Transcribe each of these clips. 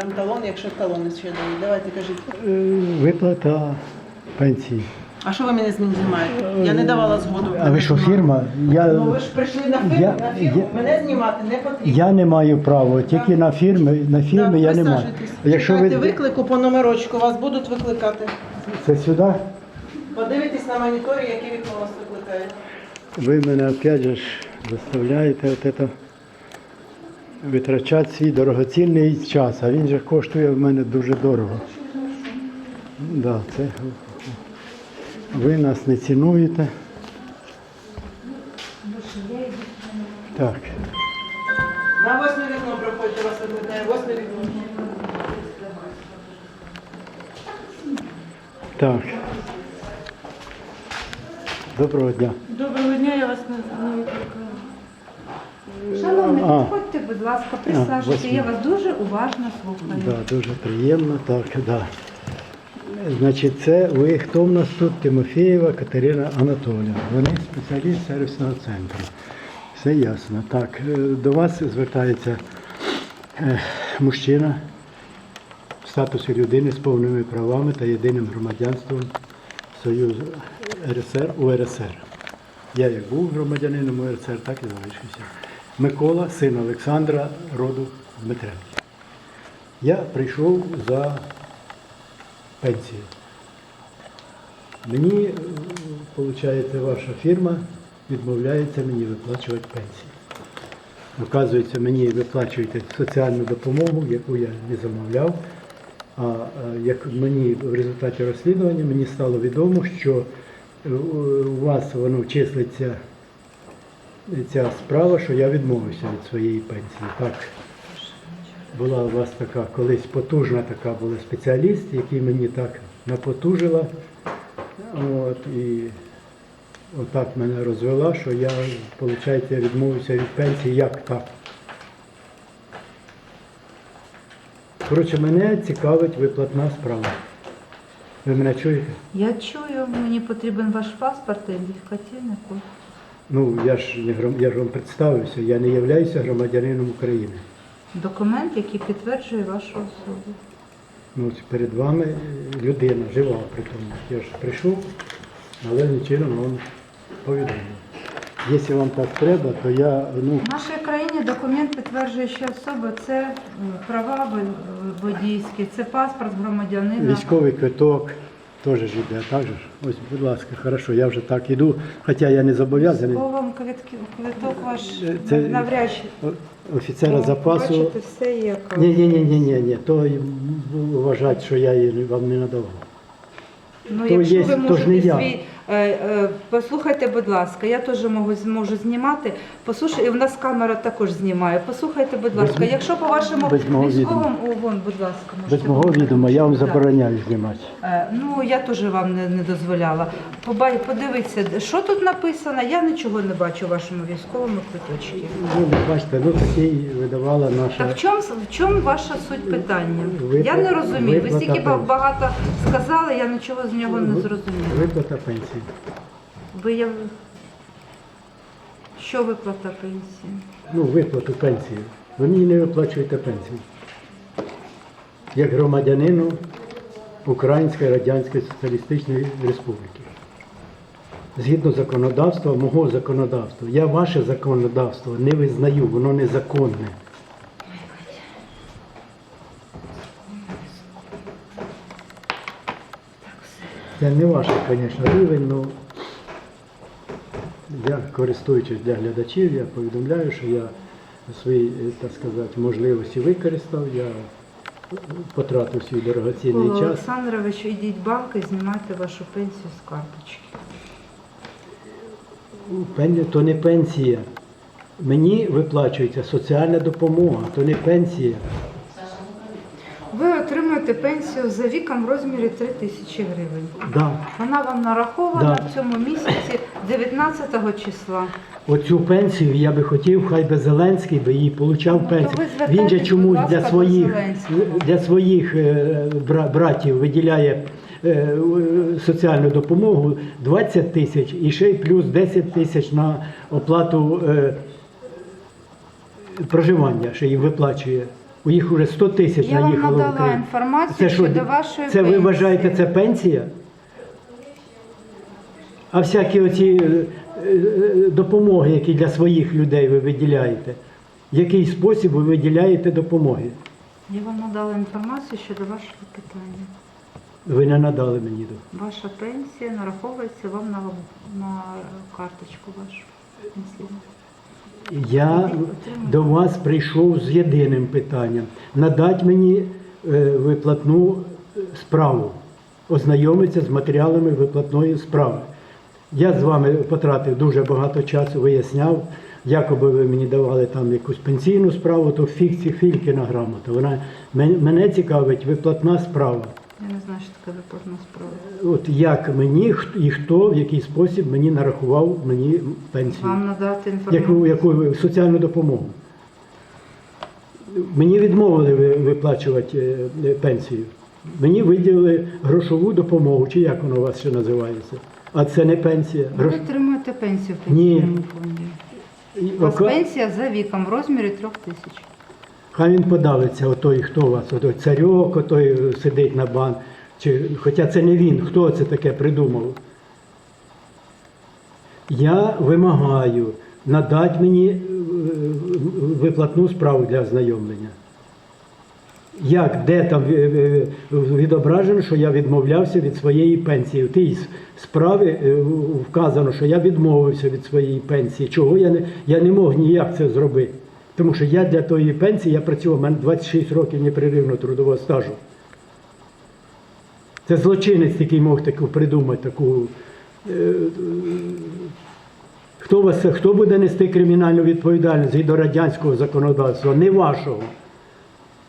Дам талон, якщо талони ще дають. Давайте кажіть. Е, Виплата пенсії. А що ви мене з ним знімаєте? Я не давала згоду. А ви що, фірма? Я, Ну ви ж прийшли на фірму, Я- на фірму. я- Мене знімати не потрібно. я не маю права, тільки на фірми, на фірми Так, я не маю. Якщо ви виклику по номерочку, вас будуть викликати. це сюди, Подивитесь на моніторі, які вікно вас викликають. ви мене опять же ж заставляєте от это витрачати свій дорогоцінний час, а він же коштує в мене дуже дорого. Да, це ви нас не цінуєте. Так. На восьме вікно проходьте, вас викликає. Восьме вікно. Так. Доброго дня. Доброго дня, я вас не, викликаю. Шановний, А. підходьте, будь ласка, присаджуйтесь. восьмий. Я вас дуже уважно слухаю. Да, дуже приємно, так, да. Значить, це ви хто в нас тут? Тимофєєва Катерина Анатоліївна. Вони спеціаліст сервісного центру. Все ясно. Так, е, до вас звертається е, мужчина в статусі людини з повними правами та єдиним громадянством Союзу РСР УРСР. Я як був громадянином УРСР, так і залишився. Микола, син Олександра, роду Дмитренки. Я прийшов за пенсію. Мені, виходить, ваша фірма відмовляється мені виплачувати пенсію. Оказується, мені виплачуєте соціальну допомогу, яку я не замовляв. А е, як мені в результаті розслідування мені стало відомо, що е, у вас воно числиться ця справа, що я відмовився від своєї пенсії. Так, була у вас така колись потужна така була спеціаліст, який мені так напотужила. От, і отак мене розвела, що я, виходить, відмовився від пенсії. Як так? Коротше, мене цікавить виплатна справа. Ви мене чуєте? Я чую, мені потрібен ваш паспорт і ідентифікаційний код. Ну, я ж не гром- я ж вам представився, я не являюся громадянином України. Документ, який підтверджує вашу особу. Ну, ось перед вами людина жива при тому. Я ж прийшов, належним чином вам повідомив. Якщо вам так треба, то я ну, В нашій країні документ підтверджуючи особи це м, права водійські, це паспорт громадянина. військовий квиток теж ж іде, так же ж? Ось, будь ласка, хорошо, я вже так іду, хоча я не зобов'язаний. Військовим квитки- квиток ваш Це- навряд чи О- Офіцера Ну, запасу. Бачите, все є. як- Ні, ні, ні, ні, ні, ні. То й вважать, що я її вам не надавав. Ну, То якщо є, ви то ж не можете я. свій. Е, е, послухайте, будь ласка, я теж можу, можу знімати. Послухайте, і в нас камера також знімає. Послухайте, будь ласка, якщо по вашому військовому, о, вон, будь ласка. Без мого відома, я вам забороняю знімати. Е, Ну, я теж вам не, не дозволяла. Побай, подивіться, що тут написано, я нічого не бачу у вашому військовому квиточці. Ну, бачите, ну такий видавала наша. Так в чому, в чому ваша суть питання? Виплата- я не розумію. Ви стільки багато сказали, я нічого з нього не зрозуміла. Виплата пенсії. Вияв... Що виплата пенсії? Ну, виплату пенсії. Ви мені не виплачуєте пенсію. Як громадянину Української Радянської Соціалістичної Республіки. Згідно законодавства, мого законодавства, я ваше законодавство не визнаю, воно незаконне. Це не ваш, звісно, рівень, але я, користуючись для глядачів, я повідомляю, що я свої, е, так сказати, можливості використав, я потратив свій дорогоцінний час. Олександрович, ідіть в банк і знімайте вашу пенсію з карточки. Пен- То не пенсія. Мені виплачується соціальна допомога, то не пенсія. Отримуєте пенсію за віком в розмірі 3 тисячі гривень. Да. Вона вам нарахована Да. в цьому місяці 19 числа. Оцю пенсію я би хотів, хай би Зеленський би її получав Ну, то пенсію. Він же звертайтесь, будь чомусь ласка, для до своїх, Зеленського. для своїх е, бра- братів виділяє е, е, соціальну допомогу 20 тисяч і ще й плюс 10 тисяч на оплату е, проживання, що їм виплачує У їх уже 100 тисяч Я вам наїхало в надала Україну. інформацію що, щодо вашої Це ви пенсії. вважаєте, це пенсія? А всякі оці е, е, допомоги, які для своїх людей ви виділяєте, в який спосіб ви виділяєте допомоги? Я вам надала інформацію щодо вашого питання. Ви не надали мені. до. Ваша пенсія нараховується вам на, на карточку вашу пенсійну. Я до вас прийшов з єдиним питанням. Надати мені е, виплатну справу, ознайомитися з матеріалами виплатної справи. Я з вами потратив дуже багато часу, виясняв, якоби ви мені давали там якусь пенсійну справу, то фікція Филькіна грамота. Вона мене цікавить виплатна справа. Я не знаю, що таке виплатна справа. От як мені і хто в який спосіб мені нарахував мені пенсію. Вам надати інформацію. Яку, яку ви- соціальну допомогу. Мені відмовили виплачувати е, е, пенсію. Мені виділили грошову допомогу, чи як воно у вас ще називається. А це не пенсія. Ви Грош... отримуєте пенсію в пенсійному фонді. У вас ока- пенсія за віком в розмірі трьох тисяч. Хай він подавиться, отой, хто у вас, отой царьок, отой сидить на бан. Чи... Хоча це не він, хто це таке придумав. Я вимагаю надати мені е, виплатну справу для ознайомлення. Як, де там е, е, відображено, що я відмовлявся від своєї пенсії? В тій справі вказано, що я відмовився від своєї пенсії. Чого я не, я не мог ніяк це зробити? Тому що я для тої пенсії я працював, у мене 26 років непреривно трудового стажу. Це злочинець, який мог таку придумати таку. е, е, Хто, вас, хто буде нести кримінальну відповідальність згідно радянського законодавства, не вашого.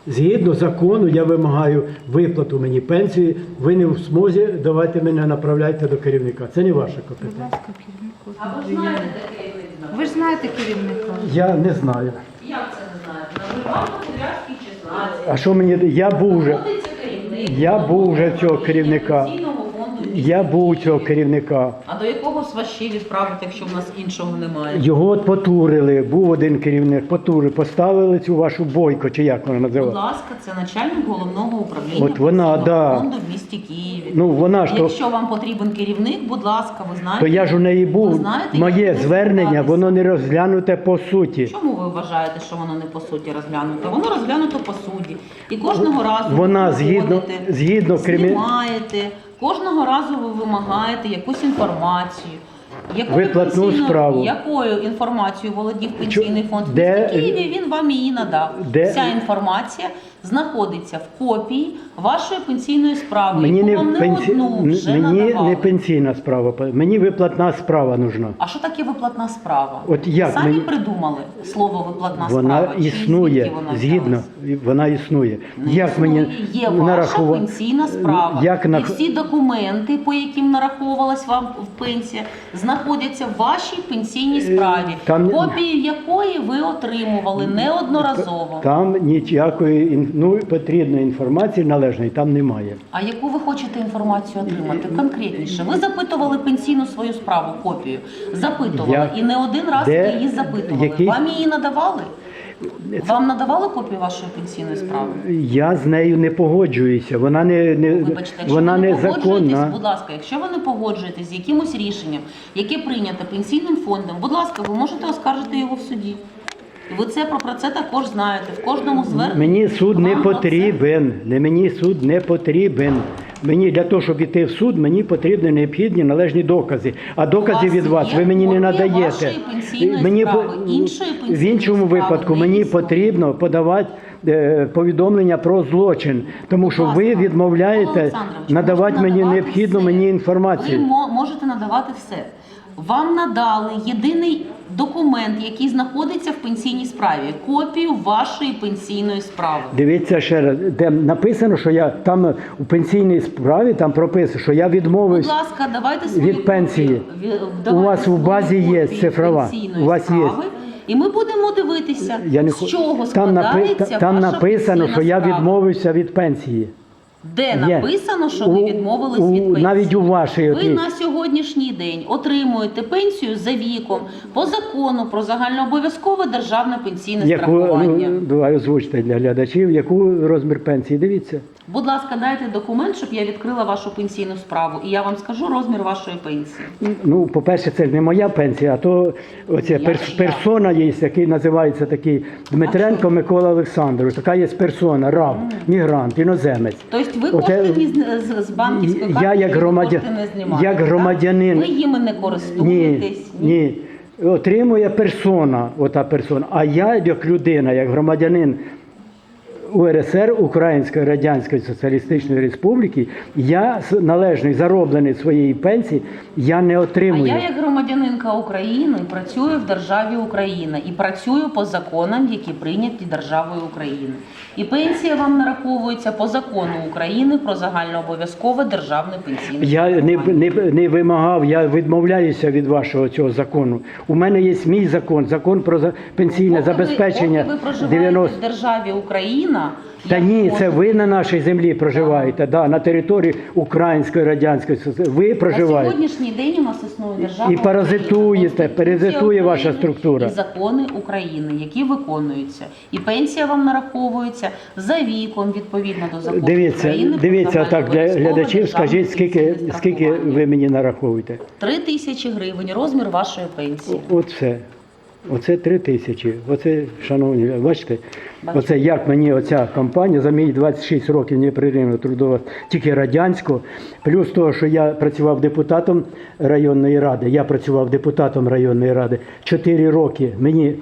Згідно закону, я вимагаю виплату мені пенсії. Ви не в змозі, давайте мене направляйте до керівника. Це не ваше Будь компетенція. А ви ж знаєте, керівник Ви ж знаєте керівника. Я не знаю. Як це не знаєте? На Гульван-Поділянській 16. А що мені. Я був вже. Знаходиться керівник. Я був вже цього керівника. Я був у цього керівника. А до якого ще відправити, якщо в нас іншого немає? Його от потурили, був один керівник, потурили, поставили цю вашу бойко, чи як вона Будь називається. ласка, це начальник головного управління От вона, Пенсійного да. фонду в місті Києві. Ну вона ж то, Якщо вам потрібен керівник, будь ласка, ви знаєте. то я ж у неї ви був. знаєте, Моє звернення, воно не розглянуте по суті. Чому ви вважаєте, що воно не по суті розглянуто? Воно розглянуто по суті. І кожного разу ви згідно- приходите, згідно знімаєте, кожного разу ви вимагаєте якусь інформацію. Якою Виплатну справу. Якою інформацією володів пенсійний фонд в де- місті Києві, він вам її надав. де- Вся інформація знаходиться в копії вашої пенсійної справи, Мені не, вам не пенсі... одну вже мені надавали. не пенсійна справа, мені виплатна справа нужна. А що таке виплатна справа? От як Самі мені- придумали слово виплатна Вона справа? Існує, звідки вона згідно, вона існує. Не як існує. мені є ваша нарахува- пенсійна справа. Як на... І всі документи, по яким нараховувалась вам пенсія, знаходяться в вашій пенсійній справі, Е, там- копію якої ви отримували неодноразово. Там ніякої ну, потрібної інформації належної там немає. А яку ви хочете інформацію отримати? Конкретніше, ви запитували пенсійну свою справу, копію. Запитували Я- і не один раз Де- її запитували. який- Вам її надавали? Вам надавали копію вашої пенсійної справи? Я з нею не погоджуюся. Вона не, не Вибачте, якщо вона ви не погоджуєтесь, будь ласка, якщо ви не погоджуєтесь з якимось рішенням, яке прийнято пенсійним фондом, будь ласка, ви можете оскаржити його в суді. І ви це про, це також знаєте. В кожному зверненні Мені суд не потрібен. Не мені суд не потрібен. Мені для того, щоб іти в суд, мені потрібні необхідні належні докази. А доказів від вас ви мені не надаєте. Мені в іншому випадку мені потрібно подавати е, повідомлення про злочин, тому що ви відмовляєте надавати мені необхідну мені інформацію. мо- можете надавати все. Вам надали єдиний документ, який знаходиться в пенсійній справі, копію вашої пенсійної справи. Дивіться ще раз, де написано, що я там у пенсійній справі там прописано, що я Будь відмовився. ласка, давайте свої від пенсії. копії. Ві- У вас у базі є цифрова. пенсійної У вас є. справи, І ми будемо дивитися, Я не з хо- чого там, напи... складається там ваша написано, пенсійна що я справа. відмовився від пенсії. Де Є. написано, що ви У- відмовились у- від пенсії? навіть у вашій Ви отій на сьогодні сьогоднішній день отримуєте пенсію за віком по закону про загальнообов'язкове державне пенсійне Яку, страхування. ну, давай озвучте для глядачів, яку розмір пенсії, дивіться. Будь ласка, дайте документ, щоб я відкрила вашу пенсійну справу, і я вам скажу розмір вашої пенсії. Ну, по-перше, це не моя пенсія, а то оця перс- я? персона є, який називається такий Дмитренко Микола Олександрович. Така є персона, раб, мігрант, іноземець. Тобто ви Оце- кошти ні з, з, з банківської Я картки як ви громадян- кошти не знімаєте, як так? громадянин- Ви їми не Ні, користуєтесь. ні. Отримує персона, ота персона. А я, як людина, як громадянин УРСР, Української Радянської Соціалістичної Республіки, я належний зароблений своєї пенсії, я не А отримую. я, як громадянинка України, працюю в державі Україна і працюю по законам, які прийняті державою України. І пенсія вам нараховується по закону України про загальнообов'язкове державне пенсійне Я не, не, не вимагав, я відмовляюся від вашого цього закону. У мене є мій закон, закон про пенсійне Поки ви- забезпечення поки ви проживаєте 90. в державі Україна. Та ні, це ви на нашій землі проживаєте, да, на території Української Радянської Соціалістичної. Ви На проживаєте. сьогоднішній день у нас існує держава І паразитуєте, України, паразитує ваша України структура. і закони України, які виконуються. І пенсія вам нараховується за віком відповідно до закону Дивіться, України. про дивіться так для загальнообов'язкове глядачів. державне Скажіть, скільки, пенсійне скільки страхування. ви мені нараховуєте? Три тисячі гривень розмір вашої пенсії. От все. Оце три тисячі. Оце, шановні, бачите, оце як мені оця компанія за мої 26 років непреривно трудова, тільки радянського, плюс того, що я працював депутатом районної ради. Я працював депутатом районної ради 4 роки. Мені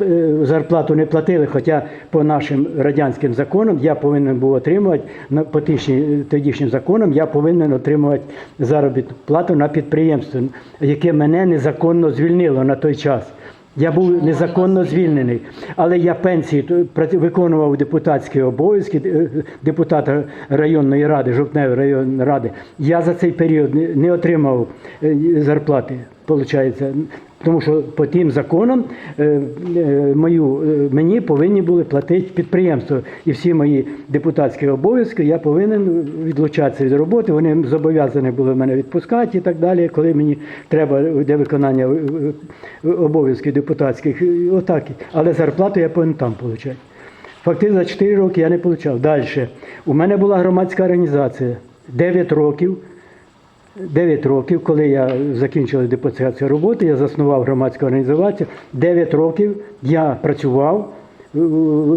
е, зарплату не платили, хоча по нашим радянським законам я повинен був отримувати на по тодішнім законам, я повинен отримувати заробітну плату на підприємство, яке мене незаконно звільнило на той час. Я був незаконно звільнений, але я пенсії виконував депутатські обов'язки е, депутата районної ради, жовтневої районної ради. Я за цей період не, отримав е, зарплати, виходить. Тому що по тим законам е, е, мою, е, мені повинні були платити підприємство. І всі мої депутатські обов'язки я повинен відлучатися від роботи. Вони зобов'язані були мене відпускати і так далі, коли мені треба для виконання обов'язків депутатських. Отак. Але зарплату я повинен там отримати. Фактично за 4 роки я не отримав. Далі. У мене була громадська організація 9 років. 9 років, коли я закінчив депутатську роботу, я заснував громадську організацію. 9 років я працював е,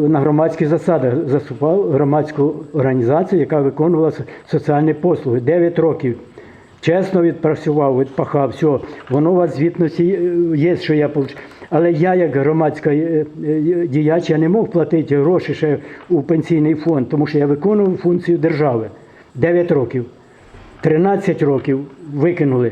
на громадських засадах, заснував громадську організацію, яка виконувала соціальні послуги. 9 років. Чесно відпрацював, відпахав, все. Воно у вас звітності е, є, що я получив. Але я, як громадський е, е, діяч, я не мог платити гроші ще у пенсійний фонд, тому що я виконував функцію держави. 9 років. 13 років викинули.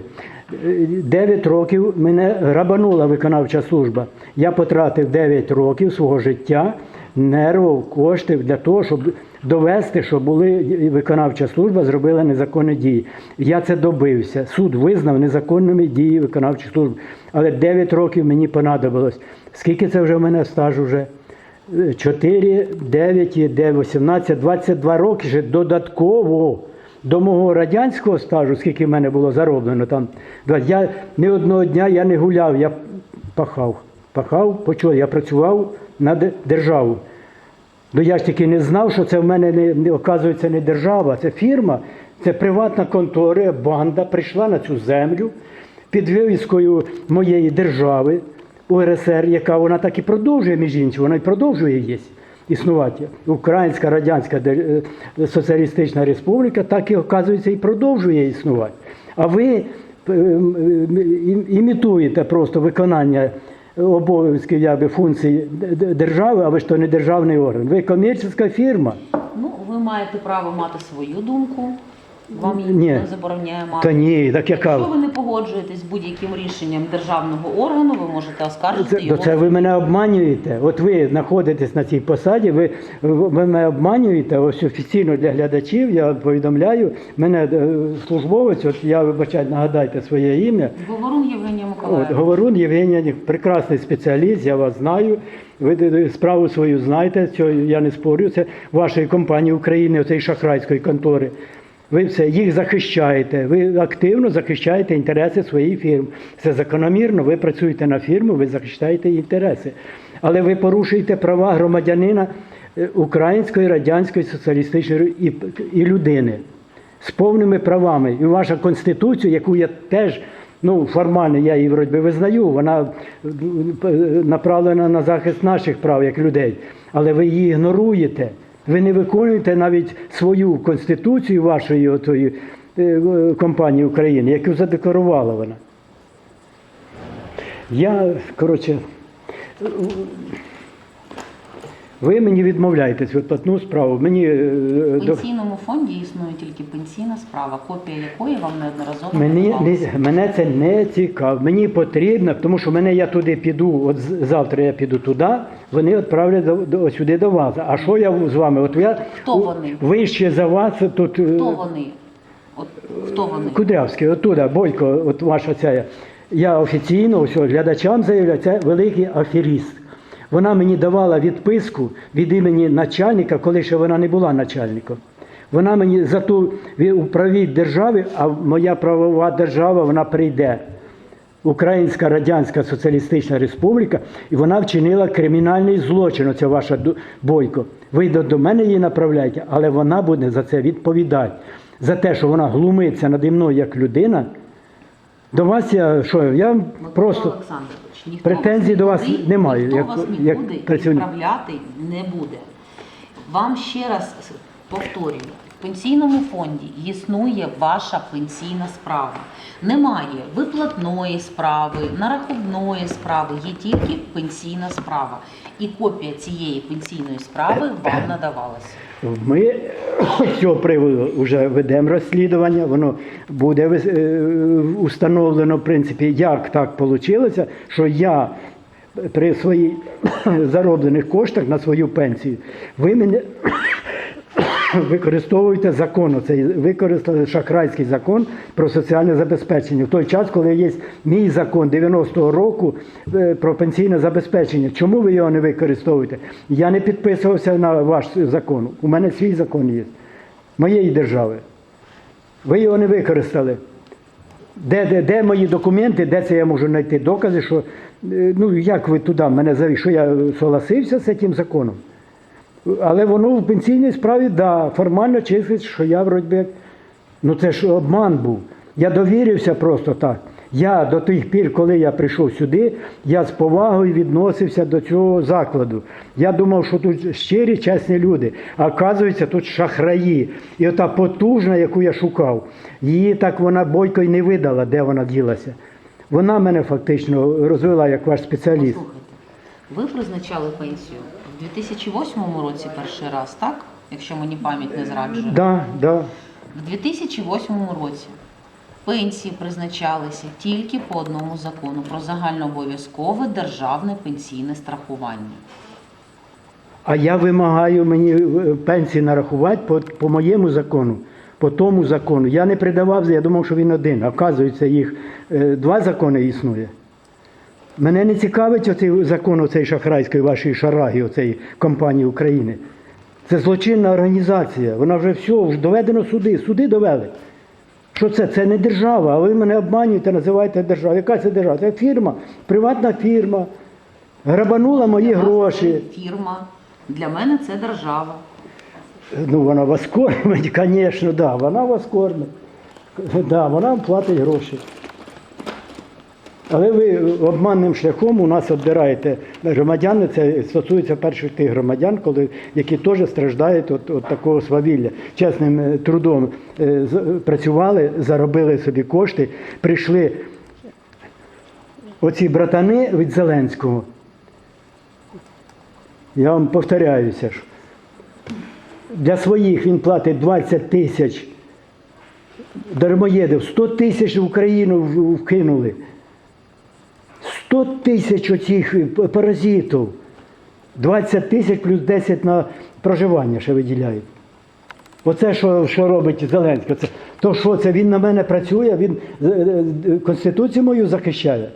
9 років мене грабанула виконавча служба. Я потратив 9 років свого життя, нервів, коштів для того, щоб довести, що були виконавча служба зробила незаконні дії. Я це добився. Суд визнав незаконними дії виконавчої служби. Але 9 років мені понадобилось. Скільки це вже в мене стажу вже? 4, 9, 9, 18, 22 роки ще додатково до мого радянського стажу, скільки в мене було зароблено там. Я ні одного дня я не гуляв, я пахав. Пахав, почав, я працював на державу. Ну я ж таки не знав, що це в мене не, не оказується не держава, це фірма, це приватна контора, банда прийшла на цю землю під вивіскою моєї держави УРСР, яка вона так і продовжує, між іншим, вона і продовжує є існувати. Українська Радянська е, Соціалістична Республіка так і оказується і продовжує існувати. А ви е, імітуєте просто виконання обов'язків якби, функцій держави, а ви ж то не державний орган. Ви комерційна фірма. Ну, ви маєте право мати свою думку. Вам її Ні. не забороняє мати. Та ні, так яка. Якщо ви не погоджуєтесь з будь-яким рішенням державного органу, ви можете оскаржити Це, його. це ви мене обманюєте. От ви знаходитесь на цій посаді, ви, ви мене обманюєте. Ось офіційно для глядачів я повідомляю. Мене е, службовець, от я вибачаю, нагадайте своє ім'я. Говорун Євгенія От, Миколаївна. Говорун Євгенія, прекрасний спеціаліст, я вас знаю. Ви е, справу свою знаєте, цього я не спорю. Це вашої компанії України, цієї шахрайської контори. Ви все їх захищаєте, ви активно захищаєте інтереси своїх фірм. Це закономірно, ви працюєте на фірму, ви захищаєте інтереси. Але ви порушуєте права громадянина е, Української Радянської Соціалістичної і, і людини з повними правами. І ваша конституція, яку я теж ну, формально я її вроді визнаю, вона е, е, направлена на захист наших прав як людей. Але ви її ігноруєте. Ви не виконуєте навіть свою конституцію вашої отої, е, компанії України, яку задекларувала вона. Я, коротше, ви мені відмовляєтесь від платну справу. Мені е, В пенсійному фонді існує тільки пенсійна справа, копія якої вам неодноразово Мені не мене це не цікаво. Мені потрібно, тому що мене я туди піду. От завтра я піду туди. Вони відправлять до, до сюди до вас. А що я з вами? От я Хто вони? вище за вас тут. е, Хто вони? От хто вони? Кудрявський, оттуда, Бойко, от ваша ця. Я офіційно ось глядачам заявляю, це великий аферіст. Вона мені давала відписку від імені начальника, коли ще вона не була начальником. Вона мені за ту ві- управіть держави, а моя правова держава вона прийде. Українська Радянська Соціалістична Республіка, і вона вчинила кримінальний злочин, оця ваша бойко. Ви до, мене її направляєте, але вона буде за це відповідати. За те, що вона глумиться наді мною як людина. До вас я що, я Микола просто Олександрович, ніхто претензій до вас нікуди- немає, Ніхто як- вас як нікуди працівник. відправляти не буде. Вам ще раз повторюю, в пенсійному фонді існує ваша пенсійна справа. Немає виплатної справи, нарахувної справи, є тільки пенсійна справа. І копія цієї пенсійної справи вам надавалася. Ми з цього приводу вже ведемо розслідування, воно буде е, установлено, в принципі, як так вийшло, що я при своїх зароблених коштах на свою пенсію, ви мене використовуєте закон, оцей використали шахрайський закон про соціальне забезпечення. В той час, коли є мій закон 90-го року е, про пенсійне забезпечення. Чому ви його не використовуєте? Я не підписувався на ваш закон. У мене свій закон є, моєї держави. Ви його не використали. Де, де, де мої документи, де це я можу знайти докази, що е, ну як ви туди мене завели, що я согласився з цим законом? Але воно в пенсійній справі, да, формально числить, що я вроді ну це ж обман був. Я довірився просто так. Я до тих пір, коли я прийшов сюди, я з повагою відносився до цього закладу. Я думав, що тут щирі, чесні люди. А оказується, тут шахраї. І ота потужна, яку я шукав, її так вона бойко й не видала, де вона ділася. Вона мене фактично розвела як ваш спеціаліст. Послухайте, ви призначали пенсію в 2008 році перший раз, так? Якщо мені пам'ять не зраджує. Да, да. В 2008 році пенсії призначалися тільки по одному закону про загальнообов'язкове державне пенсійне страхування. А я вимагаю мені е, пенсії нарахувати по, по моєму закону, по тому закону. Я не придавав, я думав, що він один. А вказується, їх е, два закони існує. Мене не цікавить оцей закон оцей шахрайської вашої шараги, оцеї компанії України. Це злочинна організація. Вона вже все, вже доведено суди. Суди довели. Що це? Це не держава, а ви мене обманюєте, називаєте державою. Яка це держава? Це фірма, приватна фірма. Грабанула мої Для гроші. Фірма. Для мене це держава. Ну, вона вас кормить, звісно, да, вона вас кормить. Да, вона платить гроші. Але ви обманним шляхом у нас відбираєте громадяни, це стосується перших тих громадян, коли, які теж страждають від, від такого свавілля. Чесним е, трудом е, працювали, заробили собі кошти, прийшли оці братани від Зеленського. Я вам повторяюся, що для своїх він платить 20 тисяч дармоєдів, 100 тисяч в Україну вкинули. 100 тисяч оцих паразитів. 20 тисяч плюс 10 на проживання ще виділяють. Оце що, що робить Зеленський. Це, то що це він на мене працює, він е, е, Конституцію мою захищає.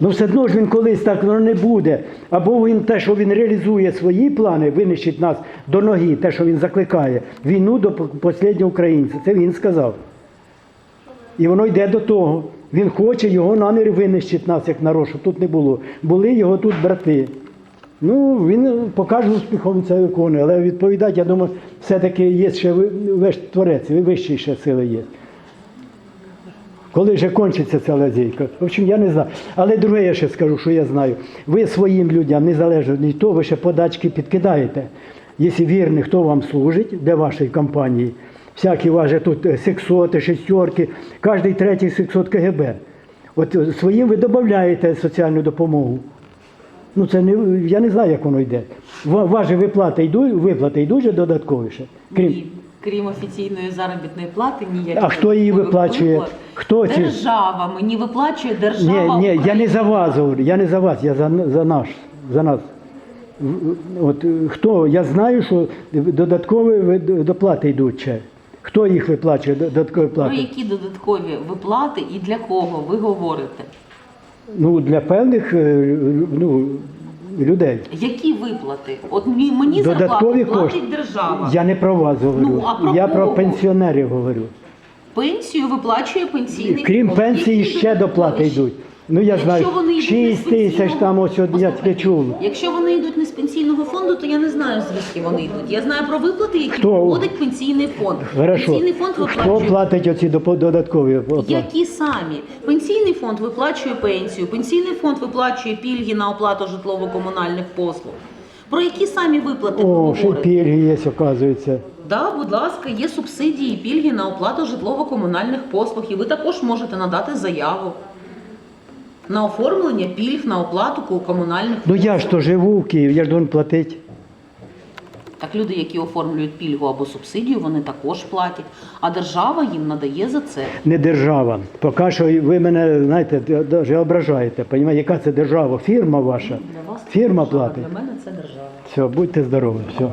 Ну все одно ж він колись так не буде. Або він те, що він реалізує свої плани, винищить нас до ноги, те, що він закликає, війну до останнього українця. Це він сказав. І воно йде до того. Він хоче, його наміри винищить нас, як народ, щоб тут не було. Були його тут брати. Ну, він покаже успіхом це виконує, але відповідати, я думаю, все-таки є ще творець, вищі ще сили є. Коли вже кончиться ця лазейка? В общем, я не знаю. Але друге я ще скажу, що я знаю. Ви своїм людям, незалежно від того, ви ще подачки підкидаєте. Якщо вірний, хто вам служить для вашої компанії, всякі ваші тут е, сексоти, шестерки, кожний третій сексот КГБ. От е, своїм ви додаєте соціальну допомогу. Ну це не я не знаю, як воно йде. Ва- Ваші виплати йдуть, виплати йдуть же додаткові ще. Крім Ні, крім офіційної заробітної плати, ніяких А хто її виплачує? виплат. Хто ці- Держава. Мені виплачує Ні, держава. ні, я не за вас говорю, я не за вас, я за, за наш, за нас. От е, хто? Я знаю, що додаткові доплати йдуть ще. Хто їх виплачує, додаткові Про плати? які додаткові виплати і для кого ви говорите? Ну, для певних е, ну, людей. Які виплати? От мені, зарплату кошти. платить держава. Я не про вас говорю. Ну, а про я про пенсіонерів говорю. Пенсію виплачує пенсійний Крім пенсії, ще доплати йдуть. Ну я Якщо знаю, вони йдуть 6 з тисяч пенсійного- там ось от я Послухайте, таке чув. Якщо вони йдуть не з пенсійного фонду, то я не знаю, звідки вони йдуть. Я знаю про виплати, які Хто? проводить пенсійний фонд. Хорошо. Пенсійний фонд Хто виплачує платить оці допо- додаткові оплати? Які самі? Пенсійний фонд виплачує пенсію, пенсійний фонд виплачує пільги на оплату житлово-комунальних послуг. Про які самі виплати ви О, ще й говорите? пільги є, оказується. Да, будь ласка, є субсидії і пільги на оплату житлово-комунальних послуг, і ви також можете надати заяву на оформлення пільг на оплату ко- комунальних Ну я ж то живу в Києві, я ж должен платити. Так люди, які оформлюють пільгу або субсидію, вони також платять, а держава їм надає за це. Не держава. Поки що ви мене, знаєте, навіть ображаєте. Понімаєте, яка це держава? Фірма ваша. Для вас Фірма держава, платить. Для мене це держава. Все, будьте здорові. Все.